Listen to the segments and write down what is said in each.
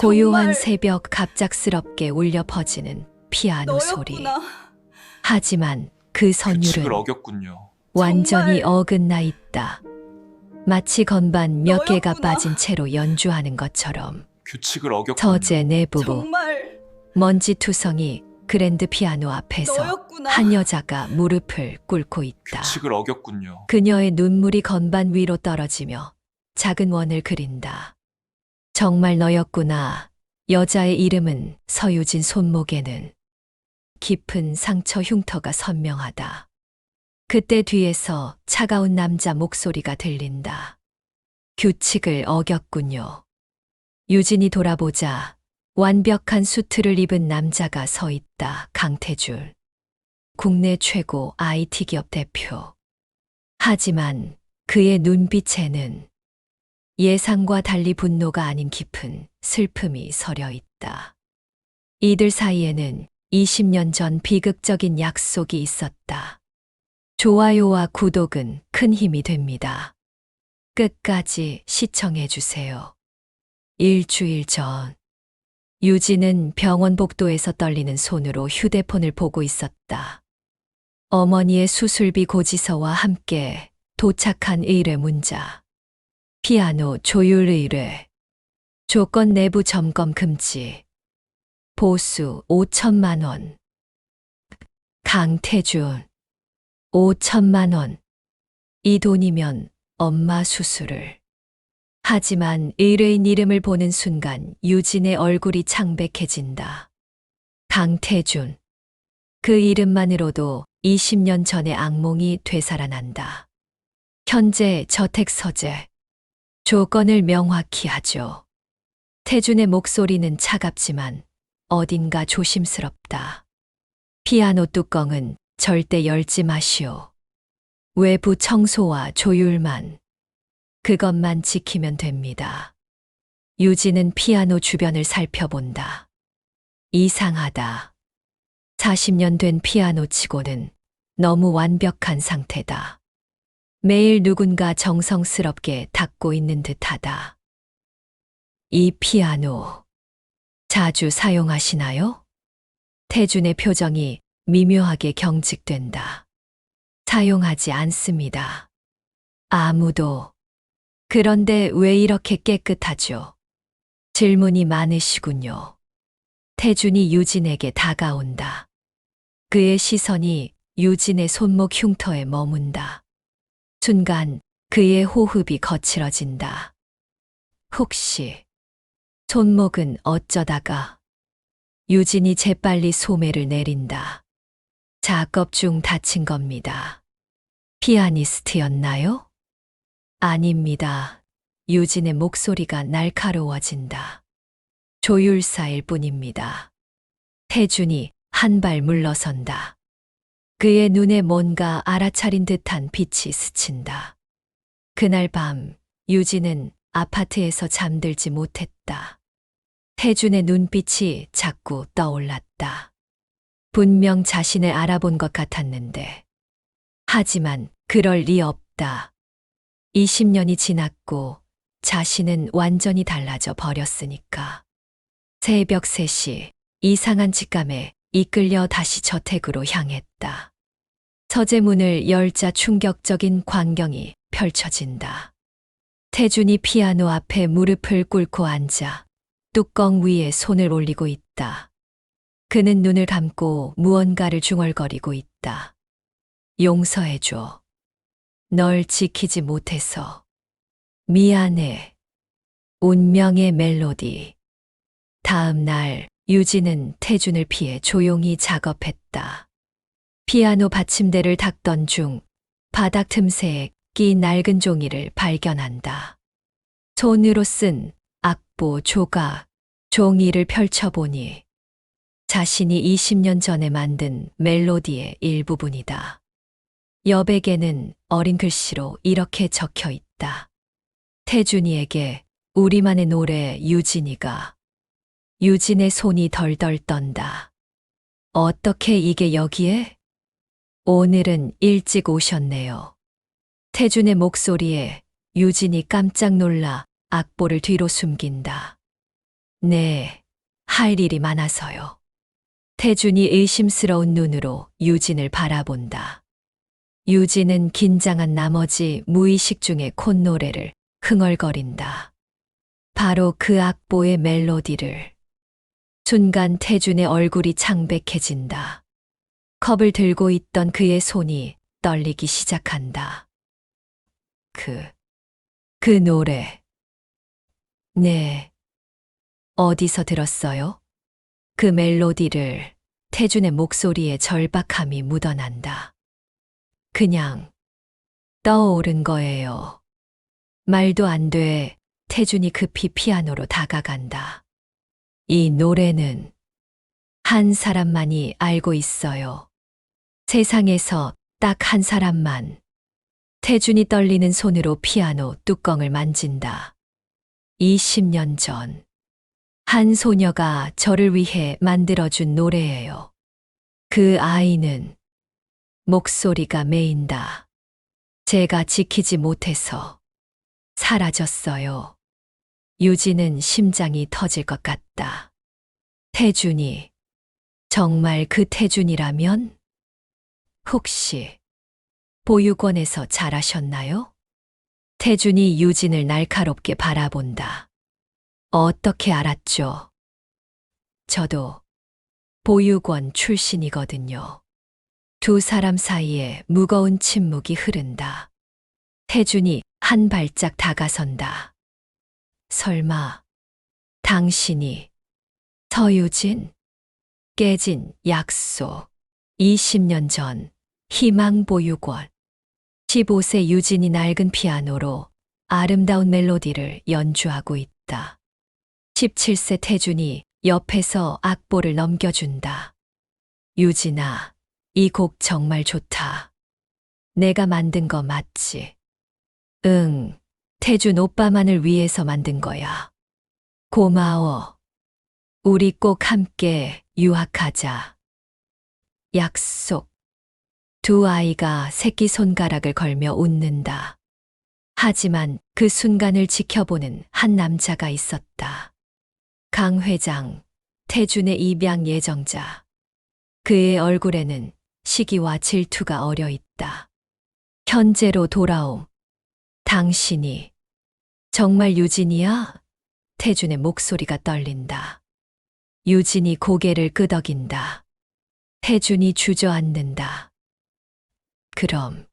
고요한 정말 새벽 갑작스럽게 울려 퍼지는 피아노 소리. 너였구나. 하지만 그 선율은 규칙을 어겼군요. 완전히 정말 어긋나 있다. 마치 건반 몇 개가 너였구나. 빠진 채로 연주하는 것처럼 규칙을 어겼군요. 서재 내부부 정말 먼지 투성이 그랜드 피아노 앞에서 너였구나. 한 여자가 무릎을 꿇고 있다. 규칙을 어겼군요. 그녀의 눈물이 건반 위로 떨어지며 작은 원을 그린다. 정말 너였구나. 여자의 이름은 서유진 손목에는 깊은 상처 흉터가 선명하다. 그때 뒤에서 차가운 남자 목소리가 들린다. 규칙을 어겼군요. 유진이 돌아보자 완벽한 수트를 입은 남자가 서 있다. 강태줄. 국내 최고 IT 기업 대표. 하지만 그의 눈빛에는 예상과 달리 분노가 아닌 깊은 슬픔이 서려 있다. 이들 사이에는 20년 전 비극적인 약속이 있었다. 좋아요와 구독은 큰 힘이 됩니다. 끝까지 시청해 주세요. 일주일 전, 유진은 병원 복도에서 떨리는 손으로 휴대폰을 보고 있었다. 어머니의 수술비 고지서와 함께 도착한 의뢰 문자. 피아노 조율 의뢰. 조건 내부 점검 금지. 보수 5천만 원. 강태준 5천만 원. 이 돈이면 엄마 수술을. 하지만 의뢰인 이름을 보는 순간 유진의 얼굴이 창백해진다. 강태준. 그 이름만으로도 20년 전의 악몽이 되살아난다. 현재 저택 서재. 조건을 명확히 하죠. 태준의 목소리는 차갑지만 어딘가 조심스럽다. 피아노 뚜껑은 절대 열지 마시오. 외부 청소와 조율만. 그것만 지키면 됩니다. 유진은 피아노 주변을 살펴본다. 이상하다. 40년 된 피아노 치고는 너무 완벽한 상태다. 매일 누군가 정성스럽게 닦고 있는 듯하다. 이 피아노 자주 사용하시나요? 태준의 표정이 미묘하게 경직된다. 사용하지 않습니다. 아무도. 그런데 왜 이렇게 깨끗하죠? 질문이 많으시군요. 태준이 유진에게 다가온다. 그의 시선이 유진의 손목 흉터에 머문다. 순간 그의 호흡이 거칠어진다. 혹시 손목은 어쩌다가 유진이 재빨리 소매를 내린다. 작업 중 다친 겁니다. 피아니스트였나요? 아닙니다. 유진의 목소리가 날카로워진다. 조율사일 뿐입니다. 태준이 한 발 물러선다. 그의 눈에 뭔가 알아차린 듯한 빛이 스친다. 그날 밤 유진은 아파트에서 잠들지 못했다. 태준의 눈빛이 자꾸 떠올랐다. 분명 자신을 알아본 것 같았는데. 하지만 그럴 리 없다. 20년이 지났고 자신은 완전히 달라져 버렸으니까. 새벽 3시 이상한 직감에 이끌려 다시 저택으로 향했다. 서재문을 열자 충격적인 광경이 펼쳐진다. 태준이 피아노 앞에 무릎을 꿇고 앉아 뚜껑 위에 손을 올리고 있다. 그는 눈을 감고 무언가를 중얼거리고 있다. 용서해줘. 널 지키지 못해서. 미안해. 운명의 멜로디. 다음 날 유진은 태준을 피해 조용히 작업했다. 피아노 받침대를 닦던 중 바닥 틈새에 끼 낡은 종이를 발견한다. 손으로 쓴 악보 조각, 종이를 펼쳐보니 자신이 20년 전에 만든 멜로디의 일부분이다. 여백에는 어린 글씨로 이렇게 적혀 있다. 태준이에게 우리만의 노래 유진이가 유진의 손이 덜덜 떤다. 어떻게 이게 여기에? 오늘은 일찍 오셨네요. 태준의 목소리에 유진이 깜짝 놀라 악보를 뒤로 숨긴다. 네, 할 일이 많아서요. 태준이 의심스러운 눈으로 유진을 바라본다. 유진은 긴장한 나머지 무의식 중에 콧노래를 흥얼거린다. 바로 그 악보의 멜로디를. 순간 태준의 얼굴이 창백해진다. 컵을 들고 있던 그의 손이 떨리기 시작한다. 그, 그 노래. 네. 어디서 들었어요? 그 멜로디를 태준의 목소리에 절박함이 묻어난다. 그냥 떠오른 거예요. 말도 안 돼. 태준이 급히 피아노로 다가간다. 이 노래는 한 사람만이 알고 있어요. 세상에서 딱 한 사람만. 태준이 떨리는 손으로 피아노 뚜껑을 만진다. 20년 전. 한 소녀가 저를 위해 만들어준 노래예요. 그 아이는 목소리가 메인다. 제가 지키지 못해서 사라졌어요. 유진은 심장이 터질 것 같다. 태준이, 정말 그 태준이라면? 혹시 보육원에서 자라셨나요? 태준이 유진을 날카롭게 바라본다. 어떻게 알았죠? 저도 보육원 출신이거든요. 두 사람 사이에 무거운 침묵이 흐른다. 태준이 한 발짝 다가선다. 설마, 당신이 서유진? 깨진 약속. 20년 전, 희망보육원. 15세 유진이 낡은 피아노로 아름다운 멜로디를 연주하고 있다. 17세 태준이 옆에서 악보를 넘겨준다. 유진아, 이 곡 정말 좋다. 내가 만든 거 맞지? 응, 태준 오빠만을 위해서 만든 거야. 고마워. 우리 꼭 함께 유학하자. 약속. 두 아이가 새끼 손가락을 걸며 웃는다. 하지만 그 순간을 지켜보는 한 남자가 있었다. 강 회장, 태준의 입양 예정자. 그의 얼굴에는 시기와 질투가 어려 있다. 현재로 돌아옴. 당신이 정말 유진이야? 태준의 목소리가 떨린다. 유진이 고개를 끄덕인다. 태준이 주저앉는다. 그럼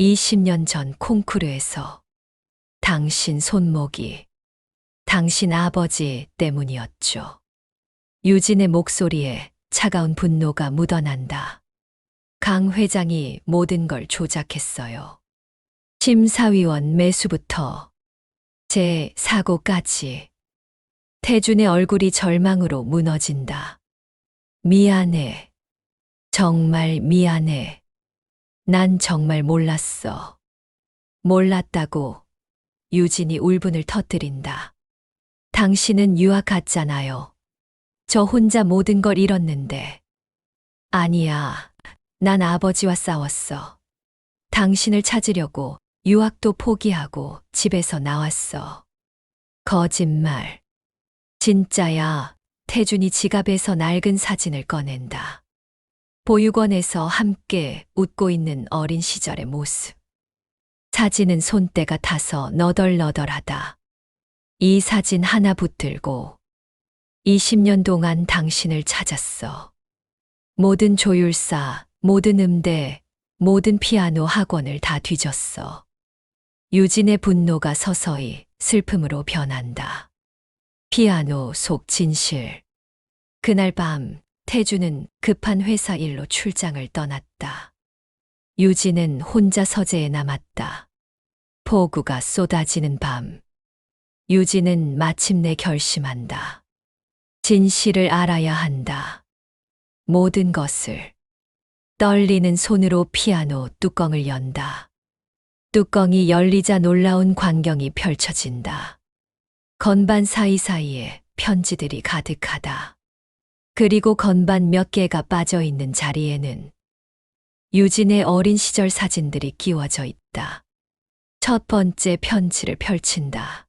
20년 전 콩쿠르에서 당신 손목이 당신 아버지 때문이었죠. 유진의 목소리에 차가운 분노가 묻어난다. 강 회장이 모든 걸 조작했어요. 심사위원 매수부터 제 사고까지 태준의 얼굴이 절망으로 무너진다. 미안해. 정말 미안해. 난 정말 몰랐어. 몰랐다고 유진이 울분을 터뜨린다. 당신은 유학 갔잖아요. 저 혼자 모든 걸 잃었는데. 아니야. 난 아버지와 싸웠어. 당신을 찾으려고 유학도 포기하고 집에서 나왔어. 거짓말. 진짜야. 태준이 지갑에서 낡은 사진을 꺼낸다. 보육원에서 함께 웃고 있는 어린 시절의 모습. 사진은 손때가 타서 너덜너덜하다. 이 사진 하나 붙들고 20년 동안 당신을 찾았어. 모든 조율사, 모든 음대, 모든 피아노 학원을 다 뒤졌어. 유진의 분노가 서서히 슬픔으로 변한다. 피아노 속 진실. 그날 밤 태주는 급한 회사 일로 출장을 떠났다. 유진은 혼자 서재에 남았다. 폭우가 쏟아지는 밤. 유진은 마침내 결심한다. 진실을 알아야 한다. 모든 것을. 떨리는 손으로 피아노 뚜껑을 연다. 뚜껑이 열리자 놀라운 광경이 펼쳐진다. 건반 사이사이에 편지들이 가득하다. 그리고 건반 몇 개가 빠져 있는 자리에는 유진의 어린 시절 사진들이 끼워져 있다. 첫 번째 편지를 펼친다.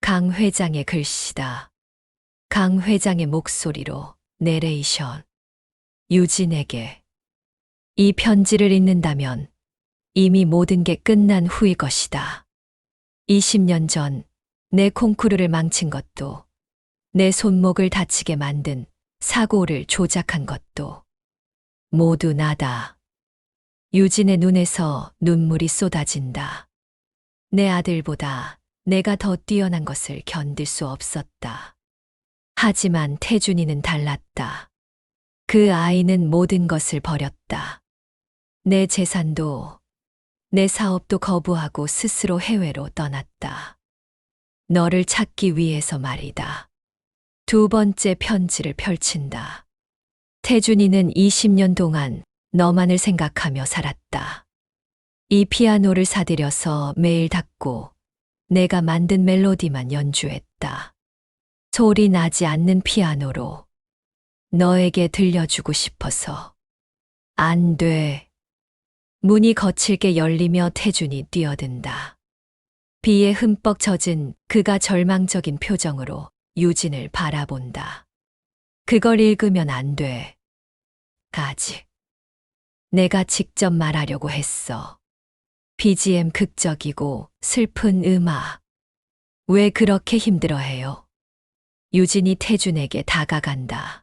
강 회장의 글씨다. 강 회장의 목소리로 내레이션. 유진에게. 이 편지를 읽는다면 이미 모든 게 끝난 후일 것이다. 20년 전 내 콩쿠르를 망친 것도 내 손목을 다치게 만든 사고를 조작한 것도 모두 나다. 유진의 눈에서 눈물이 쏟아진다. 내 아들보다 내가 더 뛰어난 것을 견딜 수 없었다. 하지만 태준이는 달랐다. 그 아이는 모든 것을 버렸다. 내 재산도, 내 사업도 거부하고 스스로 해외로 떠났다. 너를 찾기 위해서 말이다. 두 번째 편지를 펼친다. 태준이는 20년 동안 너만을 생각하며 살았다. 이 피아노를 사들여서 매일 닦고 내가 만든 멜로디만 연주했다. 소리 나지 않는 피아노로 너에게 들려주고 싶어서. 안 돼. 문이 거칠게 열리며 태준이 뛰어든다. 비에 흠뻑 젖은 그가 절망적인 표정으로 유진을 바라본다. 그걸 읽으면 안 돼. 가지. 내가 직접 말하려고 했어. BGM 극적이고 슬픈 음악. 왜 그렇게 힘들어해요? 유진이 태준에게 다가간다.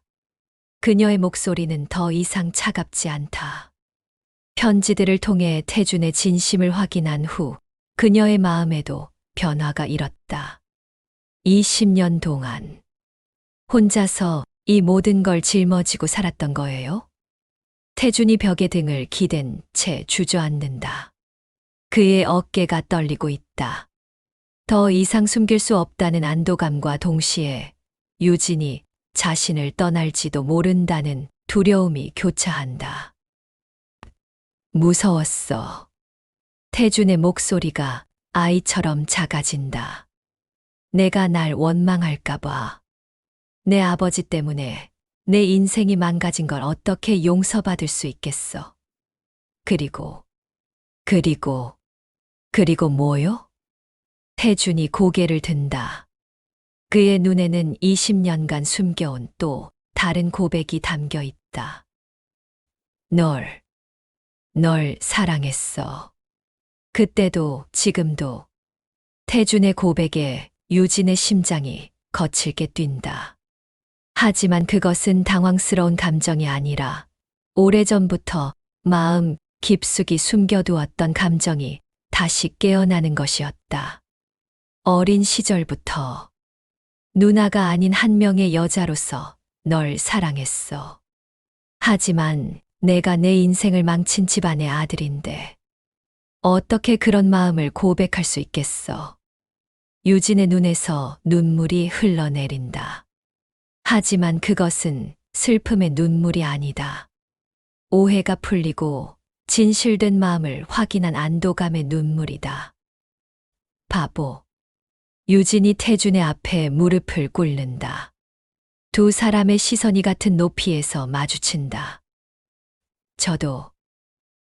그녀의 목소리는 더 이상 차갑지 않다. 편지들을 통해 태준의 진심을 확인한 후 그녀의 마음에도 변화가 일었다. 20년 동안 혼자서 이 모든 걸 짊어지고 살았던 거예요? 태준이 벽에 등을 기댄 채 주저앉는다. 그의 어깨가 떨리고 있다. 더 이상 숨길 수 없다는 안도감과 동시에 유진이 자신을 떠날지도 모른다는 두려움이 교차한다. 무서웠어. 태준의 목소리가 아이처럼 작아진다. 내가 날 원망할까봐. 내 아버지 때문에 내 인생이 망가진 걸 어떻게 용서받을 수 있겠어. 그리고, 그리고, 그리고 뭐요? 태준이 고개를 든다. 그의 눈에는 20년간 숨겨온 또 다른 고백이 담겨 있다. 널, 널 사랑했어. 그때도 지금도 태준의 고백에 유진의 심장이 거칠게 뛴다. 하지만 그것은 당황스러운 감정이 아니라 오래전부터 마음 깊숙이 숨겨두었던 감정이 다시 깨어나는 것이었다. 어린 시절부터 누나가 아닌 한 명의 여자로서 널 사랑했어. 하지만 내가 내 인생을 망친 집안의 아들인데 어떻게 그런 마음을 고백할 수 있겠어? 유진의 눈에서 눈물이 흘러내린다. 하지만 그것은 슬픔의 눈물이 아니다. 오해가 풀리고 진실된 마음을 확인한 안도감의 눈물이다. 바보. 유진이 태준의 앞에 무릎을 꿇는다. 두 사람의 시선이 같은 높이에서 마주친다. 저도,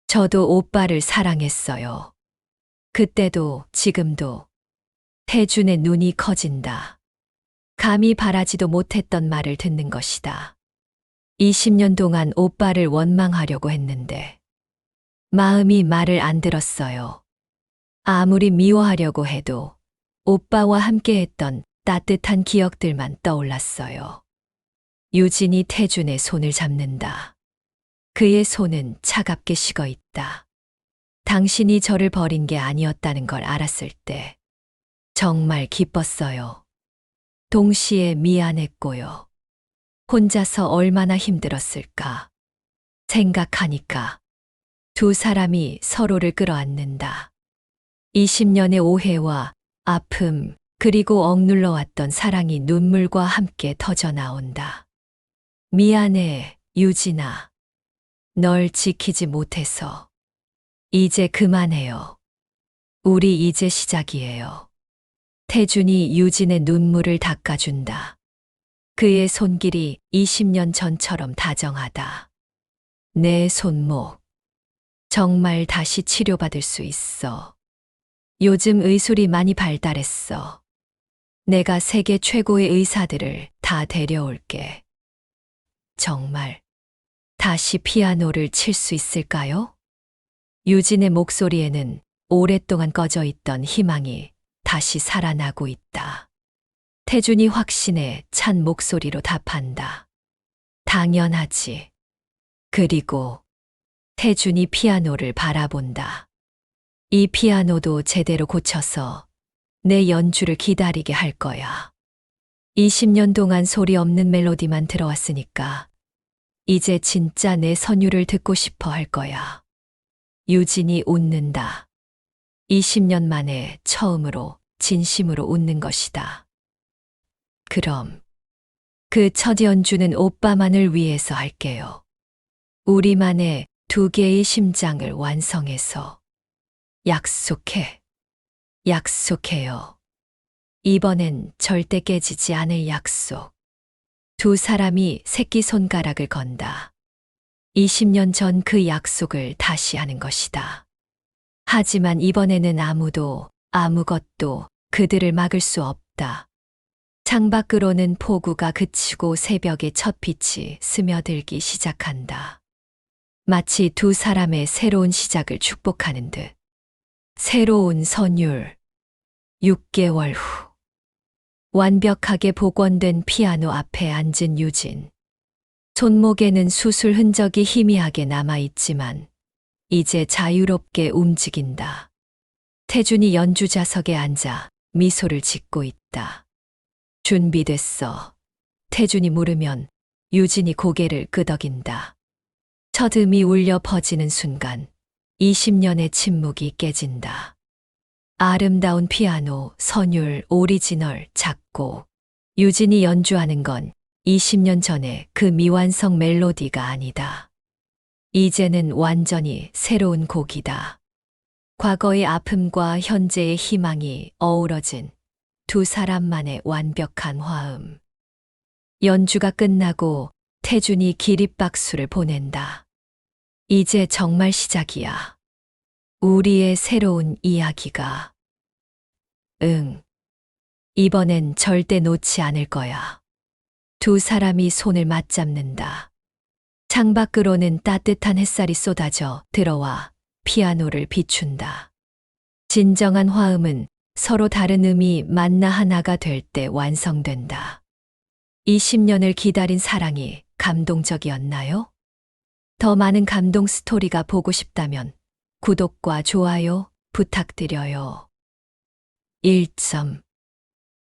저도 오빠를 사랑했어요. 그때도 지금도 태준의 눈이 커진다. 감히 바라지도 못했던 말을 듣는 것이다. 20년 동안 오빠를 원망하려고 했는데 마음이 말을 안 들었어요. 아무리 미워하려고 해도 오빠와 함께 했던 따뜻한 기억들만 떠올랐어요. 유진이 태준의 손을 잡는다. 그의 손은 차갑게 식어 있다. 당신이 저를 버린 게 아니었다는 걸 알았을 때 정말 기뻤어요. 동시에 미안했고요. 혼자서 얼마나 힘들었을까. 생각하니까 두 사람이 서로를 끌어안는다. 20년의 오해와 아픔, 그리고 억눌러 왔던 사랑이 눈물과 함께 터져 나온다. 미안해, 유진아. 널 지키지 못해서. 이제 그만해요. 우리 이제 시작이에요. 태준이 유진의 눈물을 닦아준다. 그의 손길이 20년 전처럼 다정하다. 내 손목. 정말 다시 치료받을 수 있어. 요즘 의술이 많이 발달했어. 내가 세계 최고의 의사들을 다 데려올게. 정말 다시 피아노를 칠 수 있을까요? 유진의 목소리에는 오랫동안 꺼져 있던 희망이 다시 살아나고 있다. 태준이 확신에 찬 목소리로 답한다. 당연하지. 그리고 태준이 피아노를 바라본다. 이 피아노도 제대로 고쳐서 내 연주를 기다리게 할 거야. 20년 동안 소리 없는 멜로디만 들어왔으니까 이제 진짜 내 선율을 듣고 싶어 할 거야. 유진이 웃는다. 20년 만에 처음으로 진심으로 웃는 것이다. 그럼 그 첫 연주는 오빠만을 위해서 할게요. 우리만의 두 개의 심장을 완성해서 약속해. 약속해요. 이번엔 절대 깨지지 않을 약속. 두 사람이 새끼손가락을 건다. 20년 전 그 약속을 다시 하는 것이다. 하지만 이번에는 아무도, 아무것도 그들을 막을 수 없다. 창밖으로는 폭우가 그치고 새벽의 첫 빛이 스며들기 시작한다. 마치 두 사람의 새로운 시작을 축복하는 듯. 새로운 선율. 6개월 후. 완벽하게 복원된 피아노 앞에 앉은 유진. 손목에는 수술 흔적이 희미하게 남아있지만, 이제 자유롭게 움직인다. 태준이 연주자석에 앉아 미소를 짓고 있다. 준비됐어. 태준이 물으면 유진이 고개를 끄덕인다. 첫 음이 울려 퍼지는 순간 20년의 침묵이 깨진다. 아름다운 피아노, 선율, 오리지널, 작곡. 유진이 연주하는 건 20년 전의 그 미완성 멜로디가 아니다. 이제는 완전히 새로운 곡이다. 과거의 아픔과 현재의 희망이 어우러진 두 사람만의 완벽한 화음. 연주가 끝나고 태준이 기립박수를 보낸다. 이제 정말 시작이야. 우리의 새로운 이야기가. 응. 이번엔 절대 놓지 않을 거야. 두 사람이 손을 맞잡는다. 창밖으로는 따뜻한 햇살이 쏟아져 들어와 피아노를 비춘다. 진정한 화음은 서로 다른 음이 만나 하나가 될 때 완성된다. 20년을 기다린 사랑이 감동적이었나요? 더 많은 감동 스토리가 보고 싶다면 구독과 좋아요 부탁드려요. 1점